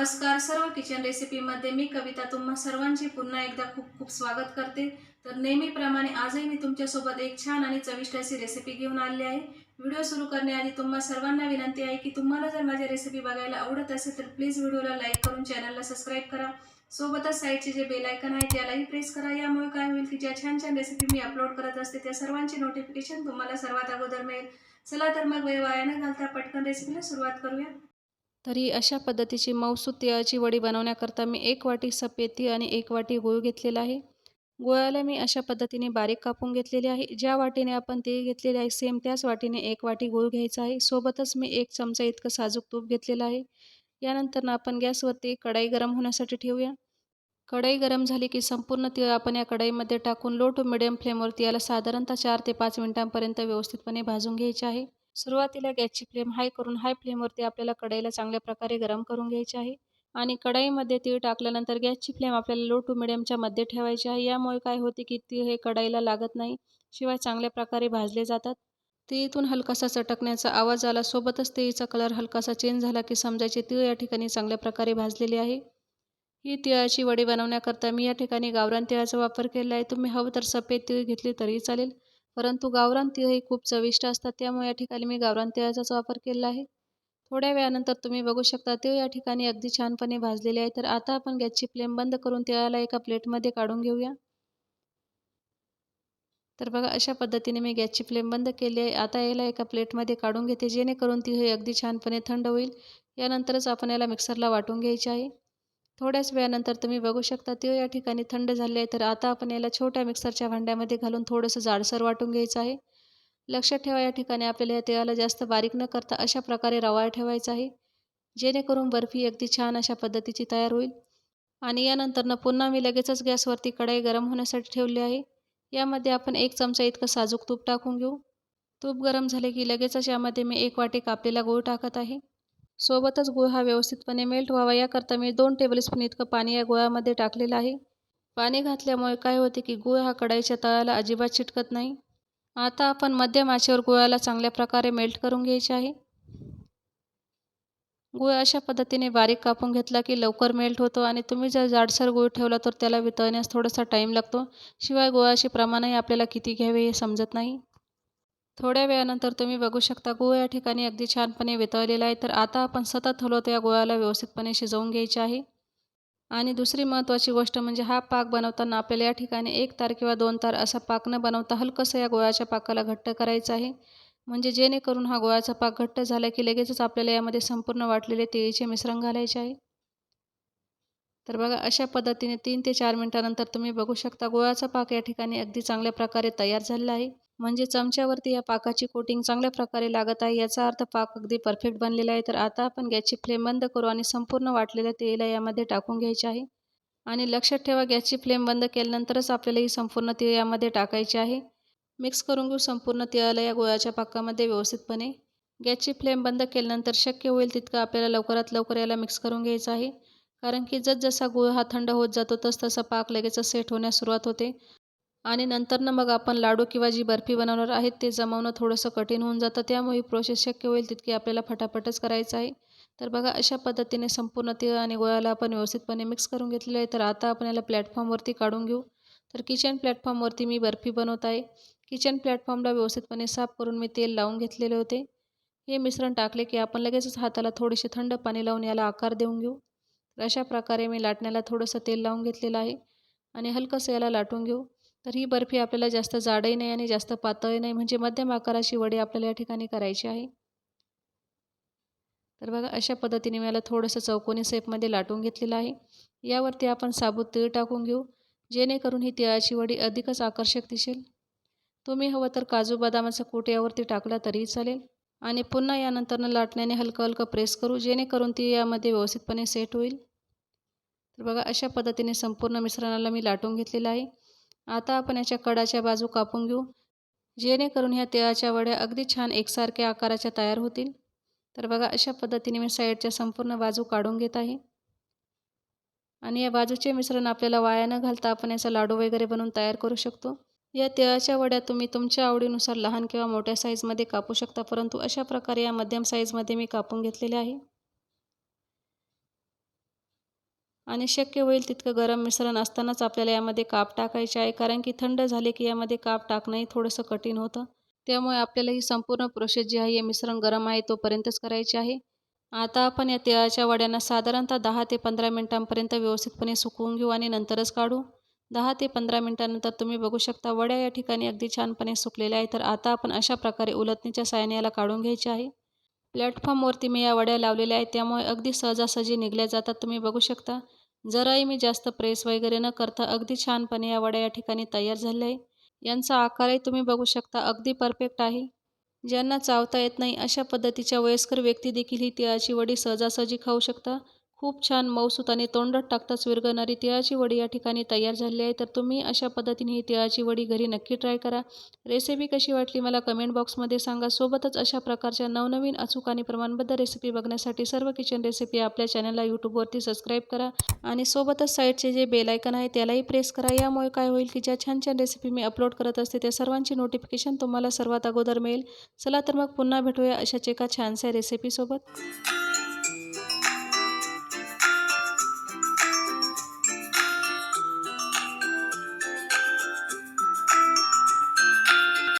नमस्कार. सर्व किचन रेसिपीमध्ये मी कविता तुम्हा सर्वांचे पुन्हा एकदा खूप खूप स्वागत करते. तर नेहमीप्रमाणे आजही मी तुमच्यासोबत एक छान आणि चविष्ट अशी रेसिपी घेऊन आली आहे. व्हिडिओ सुरू करण्याआधी तुम्हा सर्वांना विनंती आहे की तुम्हाला जर माझ्या रेसिपी बघायला आवडत असेल तर प्लीज व्हिडिओला लाईक करून चॅनलला सबस्क्राईब करा. सोबतच साईडचे जे बेलायकन आहे त्यालाही प्रेस करा. यामुळे काय होईल की ज्या छान छान रेसिपी मी अपलोड करत असते त्या सर्वांची नोटिफिकेशन तुम्हाला सर्वात अगोदर मिळेल. चला तर मग वेळ वाया न घालता पटकन रेसिपीला सुरुवात करूया. तरी अशा पद्धतीची मौसूद तिळाची वडी बनवण्याकरता मी एक वाटी सफेद तीळ आणि एक वाटी गूळ घेतलेला आहे. गुळाला मी अशा पद्धतीने बारीक कापून घेतलेले आहे. ज्या वाटीने आपण तीळ घेतलेले आहे सेम त्याच वाटीने एक वाटी गूळ घ्यायचा आहे. सोबतच मी एक चमचा इतकं साजूक तूप घेतलेलं आहे. यानंतर आपण गॅसवरती कढाई गरम होण्यासाठी ठेवूया. कढई गरम झाली की संपूर्ण तीळ आपण या कढईमध्ये टाकून लो टू मिडियम फ्लेमवरती याला साधारणतः चार ते पाच मिनिटांपर्यंत व्यवस्थितपणे भाजून घ्यायचे आहे. सुरुवातीला गॅसची फ्लेम हाय करून हाय फ्लेमवरती आपल्याला कढईला चांगल्या प्रकारे गरम करून घ्यायची आहे. आणि कढईमध्ये तीळ टाकल्यानंतर गॅसची फ्लेम आपल्याला लो टू मिडियमच्या मध्ये ठेवायची आहे. यामुळे काय होते की तीळ हे कढईला लागत नाही शिवाय चांगल्या प्रकारे भाजले जातात. तिळीतून हलकासा चटकण्याचा आवाज आला. सोबतच तिळीचा कलर हलकासा चेंज झाला की समजायचे तीळ या ठिकाणी चांगल्या प्रकारे भाजलेली आहे. ही तिळाची वडी बनवण्याकरता मी या ठिकाणी गावरान तिळाचा वापर केला आहे. तुम्ही हवं तर सफेद तीळ घेतली तरी चालेल. परंतु गावरान तीळ हे खूप चविष्ट असतात त्यामुळे या ठिकाणी मी गावरान तिळाचाच वापर केला आहे. थोड्या वेळानंतर तुम्ही बघू शकता तिळ या ठिकाणी अगदी छानपणे भाजलेले आहे. तर आता आपण गॅसची फ्लेम बंद करून तिळाला एका प्लेटमध्ये काढून घेऊया. तर बघा अशा पद्धतीने मी गॅसची फ्लेम बंद केली आहे. आता याला एका प्लेटमध्ये काढून घेते जेणेकरून ती हे अगदी छानपणे थंड होईल. यानंतरच आपण याला मिक्सरला वाटून घ्यायचे आहे. थोड्याच वेळानंतर तुम्ही बघू शकता तो या ठिकाणी थंड झाले आहे. तर आता आपण याला छोट्या मिक्सरच्या भांड्यामध्ये घालून थोडंसं जाडसर वाटून घ्यायचं आहे. लक्षात ठेवा या ठिकाणी आपल्याला या तिळाला जास्त बारीक न करता अशा प्रकारे रवाळ ठेवायचा आहे. जेणेकरून बर्फी अगदी छान अशा पद्धतीची तयार होईल. आणि यानंतरनं पुन्हा मी लगेचच गॅसवरती कढई गरम होण्यासाठी ठेवली आहे. यामध्ये आपण एक चमचा इतकं साजूक तूप टाकून घेऊ. तूप गरम झाले की लगेचच यामध्ये मी एक वाटी कापलेला गूळ टाकत आहे. सोबतच गूळ हा व्यवस्थितपणे मेल्ट व्हावा. याकरता मी दोन टेबलस्पून इतकं पाणी या गुळामध्ये टाकलेलं आहे. पाणी घातल्यामुळे काय होते की गूळ हा कढाईच्या तळाला अजिबात चिटकत नाही. आता आपण मध्यम आचेवर गुळाला चांगल्या प्रकारे मेल्ट करून घ्यायचे आहे. गुळ अशा पद्धतीने बारीक कापून घेतला की लवकर मेल्ट होतो आणि तुम्ही जर जाडसर गुळ ठेवला तर त्याला वितळण्यास थोडासा टाईम लागतो. शिवाय गुळाचे प्रमाणही आपल्याला किती घ्यावे हे समजत नाही. थोड्या वेळानंतर तुम्ही बघू शकता गूळ या ठिकाणी अगदी छानपणे वितळलेला आहे. तर आता आपण सतत हलवत या गोळ्याला व्यवस्थितपणे शिजवून घ्यायचे आहे. आणि दुसरी महत्त्वाची गोष्ट म्हणजे हा पाक बनवताना आपल्याला या ठिकाणी एक तार किंवा दोन तार असा पाक न बनवता हलकंसं या गोळ्याच्या पाकाला घट्ट करायचं आहे. म्हणजे जेणेकरून हा गोळ्याचा पाक घट्ट झाला की लगेचच आपल्याला यामध्ये संपूर्ण वाटलेले तिळीचे मिश्रण घालायचे आहे. तर बघा अशा पद्धतीने तीन ते चार मिनटानंतर तुम्ही बघू शकता गोळ्याचा पाक या ठिकाणी अगदी चांगल्या प्रकारे तयार झालेला आहे. म्हणजे चमच्यावरती या पाकाची कोटिंग चांगल्या प्रकारे लागत आहे. याचा अर्थ पाक अगदी परफेक्ट बनलेला आहे. तर आता आपण गॅसची फ्लेम बंद करू आणि संपूर्ण वाटलेल्या तेला यामध्ये टाकून घ्यायचे आहे. आणि लक्षात ठेवा गॅसची फ्लेम बंद केल्यानंतरच आपल्याला ही संपूर्ण तीळ यामध्ये टाकायची आहे. मिक्स करून घेऊ संपूर्ण तिळाला या गुळाच्या पाकामध्ये व्यवस्थितपणे. गॅसची फ्लेम बंद केल्यानंतर शक्य होईल तितकं आपल्याला लवकरात लवकर याला मिक्स करून घ्यायचं आहे. कारण की जसजसा गुळ हा थंड होत जातो तस तसा पाक लगेचच सेट होण्यास सुरुवात होते. आणि नंतरनं मग आपण लाडू किंवा जी बर्फी बनवणार आहेत ते जमवणं थोडंसं कठीण होऊन जातं. त्यामुळे ही प्रोसेस शक्य होईल तितकी आपल्याला फटाफटच करायचं आहे. तर बघा अशा पद्धतीने संपूर्ण तीळ आणि गोळ्याला आपण व्यवस्थितपणे मिक्स करून घेतलेलं आहे. तर आता आपण याला प्लॅटफॉर्मवरती काढून घेऊ. तर किचन प्लॅटफॉर्मवरती मी बर्फी बनवत आहे. किचन प्लॅटफॉर्मला व्यवस्थितपणे साफ करून मी तेल लावून घेतलेले होते. हे मिश्रण टाकले की आपण लगेचच हाताला थोडेसे थंड पाणी लावून याला आकार देऊन घेऊ. तर अशा प्रकारे मी लाटण्याला थोडंसं तेल लावून घेतलेलं आहे. आणि हलकंसं याला लाटून घेऊ. तर ही बर्फी आपल्याला जास्त जाडही नाही आणि जास्त पातळही नाही म्हणजे मध्यम आकाराची वडी आपल्याला या ठिकाणी करायची आहे. तर बघा अशा पद्धतीने मी याला थोडंसं चौकोनी सेपमध्ये लाटून घेतलेलं आहे. यावरती आपण साबूत तीळ टाकून घेऊ जेणेकरून ही तिळाची वडी अधिकच आकर्षक दिसेल. तुम्ही हवं तर काजू बदामाचा कूट यावरती टाकला तरीही चालेल. आणि पुन्हा यानंतरनं लाटण्याने हलकं हलकं प्रेस करू जेणेकरून ती यामध्ये व्यवस्थितपणे सेट होईल. तर बघा अशा पद्धतीने संपूर्ण मिश्रणाला मी लाटून घेतलेलं आहे. आता आपण याच्या कडाच्या बाजू कापून घेऊ. जेणेकरून ह्या तिळाच्या वड्या अगदी छान एकसारख्या आकाराच्या तयार होतील. तर बघा अशा पद्धतीने मी साईडच्या संपूर्ण बाजू काढून घेत आहे. आणि या बाजूचे मिश्रण आपल्याला वाया न घालता आपण याचा लाडू वगैरे बनवून तयार करू शकतो. या तिळाच्या वड्या तुम्ही तुमच्या आवडीनुसार लहान किंवा मोठ्या साईजमध्ये कापू शकता परंतु अशा प्रकारे या मध्यम साईजमध्ये मी कापून घेतलेले आहे. आणि शक्य होईल तितकं गरम मिश्रण असतानाच आपल्याला यामध्ये काप टाकायचे आहे. कारण की थंड झाले की यामध्ये काप टाकणंही थोडंसं कठीण होतं. त्यामुळे आपल्याला ही संपूर्ण प्रोसेस जी आहे हे मिश्रण गरम आहे तोपर्यंतच करायची आहे. आता आपण या तिळाच्या वड्यांना साधारणतः दहा ते पंधरा मिनटांपर्यंत व्यवस्थितपणे सुकवून घेऊ आणि नंतरच काढू. दहा ते पंधरा मिनटानंतर तुम्ही बघू शकता वड्या या ठिकाणी अगदी छानपणे सुकलेल्या आहे तर आता आपण अशा प्रकारे उलटणीच्या साहाय्याने याला काढून घ्यायचे आहे. प्लॅटफॉर्मवरती मी या वड्या लावलेल्या आहेत. त्यामुळे अगदी सहजासहजी निघल्या जातात. तुम्ही बघू शकता. जराही मी जास्त प्रेस वगैरे न करता अगदी छानपणे या वड्या या ठिकाणी तयार झाल्या आहे यांचा आकारही तुम्ही बघू शकता अगदी परफेक्ट आहे. ज्यांना चावता येत नाही अशा पद्धतीच्या वयस्कर व्यक्ती देखील ही तिळाची वडी सहजासहजी खाऊ शकता. खूप छान मऊसूत आणि तोंडात टाकताच विरघळणारी तिळाची वडी या ठिकाणी तयार झाली आहे. तर तुम्ही अशा पद्धतीने ही तिळाची वडी घरी नक्की ट्राय करा. रेसिपी कशी वाटली मला कमेंट बॉक्समध्ये सांगा. सोबतच अशा प्रकारच्या नवनवीन अचूक आणि प्रमाणबद्ध रेसिपी बघण्यासाठी सर्व किचन रेसिपी आपल्या चॅनलला यूट्यूबवरती सबस्क्राईब करा. आणि सोबतच साईडचे जे बेलायकन आहे त्यालाही प्रेस करा. यामुळे काय होईल की ज्या छान छान रेसिपी मी अपलोड करत असते त्या सर्वांची नोटिफिकेशन तुम्हाला सर्वात अगोदर मिळेल. चला तर मग पुन्हा भेटूया अशाच एका छानशा रेसिपीसोबत